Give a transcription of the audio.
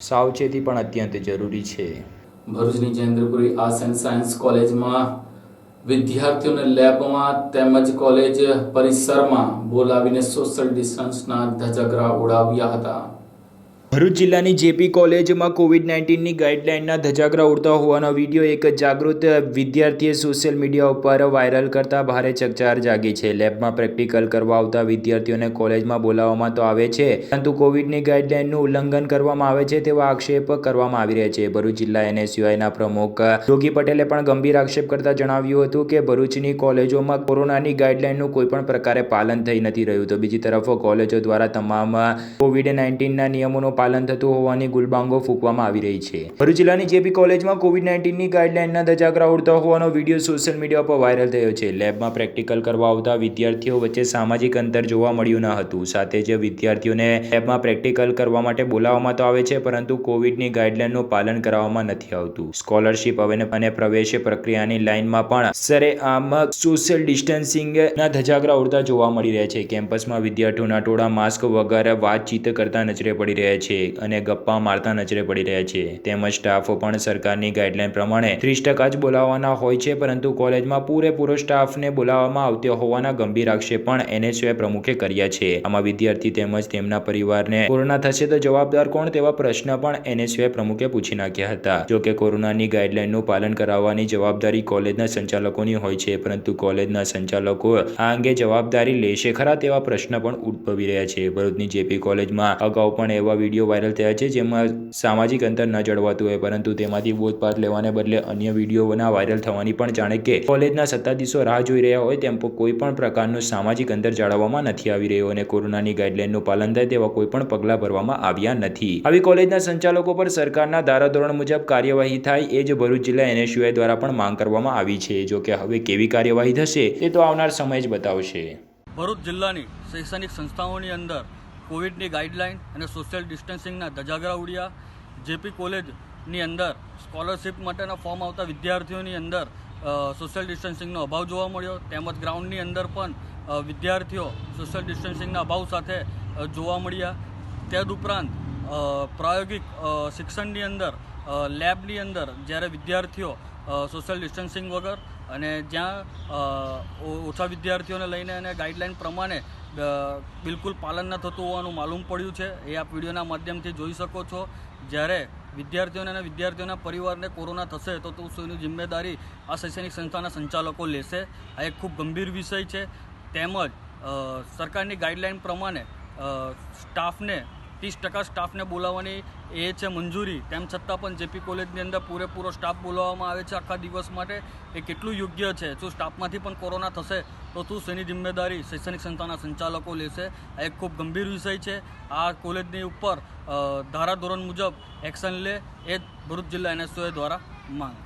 સાવચેતી પણ અત્યંત જરૂરી છે. ભરૂચની જયેન્દ્રપુરી આર્ટ્સ સાયન્સ કોલેજમાં વિદ્યાર્થીઓને લેબમાં તેમજ કોલેજ પરિસરમાં બોલાવીને સોશિયલ ડિસ્ટન્સના ધજાગરા ઉડાવ્યા હતા. ભરૂચ જિલ્લાની જેપી કોલેજમાં કોવિડ નાઇન્ટીનની ગાઈડલાઇનના ધજાગરા ઉડતા હોવાનો વીડિયો એક જાગૃત વિદ્યાર્થીએ સોશિયલ મીડિયા ઉપર વાયરલ કરતા ભારે ચકચાર જાગી છે. લેબમાં પ્રેક્ટિકલ કરવા આવતા વિદ્યાર્થીઓને કોલેજમાં બોલાવવામાં તો આવે છે, પરંતુ કોવિડની ગાઈડલાઇનનું ઉલ્લંઘન કરવામાં આવે છે તેવા આક્ષેપ કરવામાં આવી રહ્યા છે. ભરૂચ જિલ્લા એનએસયુઆઈના પ્રમુખ યોગી પટેલે પણ ગંભીર આક્ષેપ કરતા જણાવ્યું હતું કે ભરૂચની કોલેજોમાં કોરોનાની ગાઈડલાઇનનું કોઈ પણ પ્રકારે પાલન થઈ નથી રહ્યું. તો બીજી તરફ કોલેજો દ્વારા તમામ કોવિડ નાઇન્ટીનના નિયમોનું પાલન થતું હોવાની ગુલબાંગો ફૂંકવામાં આવી રહી છે. ભરૂચ જિલ્લાની જેપી કોલેજમાં કોવિડ નાઇન્ટીનની ગાઈડલાઇનના ધજાગરા ઉડતા હોવાનો વીડિયો સોશિયલ મીડિયા પર વાયરલ થયો છે. લેબમાં પ્રેક્ટિકલ કરવા આવતા વિદ્યાર્થીઓ વચ્ચે સામાજિક અંતર જોવા મળ્યું ન હતું. સાથે જ વિદ્યાર્થીઓને લેબમાં પ્રેક્ટિકલ કરવા માટે બોલાવવામાં તો આવે છે, પરંતુ કોવિડની ગાઈડલાઇનનું પાલન કરાવવામાં નથી આવતું. સ્કોલરશિપ હવે અને પ્રવેશ પ્રક્રિયાની લાઇનમાં પણ સરેઆમ સોશિયલ ડિસ્ટન્સિંગના ધજાગરા ઉડતા જોવા મળી રહ્યા છે. કેમ્પસમાં વિદ્યાર્થીઓના ટોળા, માસ્ક વગર વાતચીત કરતા નજરે પડી રહ્યા છે. અને ગપ્પા મારતા નજરે પડી રહ્યા છે. તેમજ સ્ટાફ પણ સરકારની ગાઈડલાઈન પ્રમાણે ત્રીસ ટકા જ બોલાવવાના હોય છે, પરંતુ કોલેજમાં પૂરેપૂરો સ્ટાફને બોલાવવામાં આવતો હોવાના ગંભીર આક્ષેપ પણ એનએસયુએ પ્રમુખે કર્યા છે. આમાં વિદ્યાર્થી તેમજ તેમના પરિવારને કોરોના થશે તો જવાબદાર કોણ તેવા પ્રશ્ન પણ એનએસયુએ પ્રમુખે પૂછી નાખ્યા હતા. જો કે કોરોનાની ગાઈડલાઈનનું પાલન કરાવવાની જવાબદારી કોલેજના સંચાલકોની હોય છે, પરંતુ કોલેજના સંચાલકો આ અંગે જવાબદારી લેશે ખરા તેવા પ્રશ્ન પણ ઉદ્ભવી રહ્યા છે. ભરૂચની જેપી કોલેજમાં અગાઉ પણ એવા વીડિયો વાયરલ થયા છે, જેમાં સામાજિક અંતર ન જળવાતું હોય, પરંતુ તેમાંથી બોધપાઠ લેવાને બદલે અન્ય વિડીયોના વાયરલ થવાની પણ જાણે કે કોલેજના સત્તાધીશો રાહ જોઈ રહ્યા હોય, તેમ કોઈ પણ પ્રકારનું સામાજિક અંતર જાળવવામાં નથી આવી રહ્યું અને કોરોનાની ગાઈડલાઇનનું પાલન થાય તેવા કોઈ પણ પગલાં ભરવામાં આવ્યા નથી. આવી કોલેજના સંચાલકો પર સરકારના ધારાધોરણ મુજબ કાર્યવાહી થાય એ જ ભરૂચ જિલ્લા એનએસયુઆઈ દ્વારા પણ માંગ કરવામાં આવી છે. જો કે હવે કેવી કાર્યવાહી થશે તે તો આવનાર સમય જ બતાવશે. ભરૂચ જિલ્લાની શૈક્ષણિક સંસ્થાઓની અંદર કોવિડની ગાઈડલાઇન અને સોશિયલ ડિસ્ટન્સિંગના ધજાગરા ઉડ્યા, જેપી કોલેજની અંદર સ્કોલરશિપ માટેના ફોર્મ આવતા વિદ્યાર્થીઓની અંદર સોશિયલ ડિસ્ટન્સિંગનો અભાવ જોવા મળ્યો. તેમજ ગ્રાઉન્ડની અંદર પણ વિદ્યાર્થીઓ સોશિયલ ડિસ્ટન્સિંગના અભાવ સાથે જોવા મળ્યા. તદુપરાંત પ્રાયોગિક શિક્ષણની અંદર લેબની અંદર જ્યારે વિદ્યાર્થીઓ સોશિયલ ડિસ્ટન્સિંગ વગર અને જ્યાં ઓછા વિદ્યાર્થીઓને લઈને અને ગાઈડલાઈન પ્રમાણે બિલકુલ પાલન ન થતું હોવાનું માલુમ પડ્યું છે, એ આપ વિડીયોના માધ્યમથી જોઈ શકો છો. જ્યારે વિદ્યાર્થીઓને અને વિદ્યાર્થીઓના પરિવારને કોરોના થશે, તો તો સુધીની જિમ્મેદારી આ શૈક્ષણિક સંસ્થાના સંચાલકો લેશે. આ એક ખૂબ ગંભીર વિષય છે. તેમજ સરકારની ગાઈડલાઈન પ્રમાણે સ્ટાફને ત્રીસ ટકા સ્ટાફને બોલાવવાની એ છે મંજૂરી. તેમ છતાં પણ જેપી કોલેજની અંદર પૂરેપૂરો સ્ટાફ બોલાવવામાં આવે છે આખા દિવસ માટે. એ કેટલું યોગ્ય છે? શું સ્ટાફમાંથી પણ કોરોના થશે તો શું શેની જિમ્મેદારી શૈક્ષણિક સંસ્થાના સંચાલકો લેશે? આ એક ખૂબ ગંભીર વિષય છે. આ કોલેજની ઉપર ધારાધોરણ મુજબ એક્શન લે એ ભરૂચ જિલ્લા એનએસઓએ દ્વારા માંગ.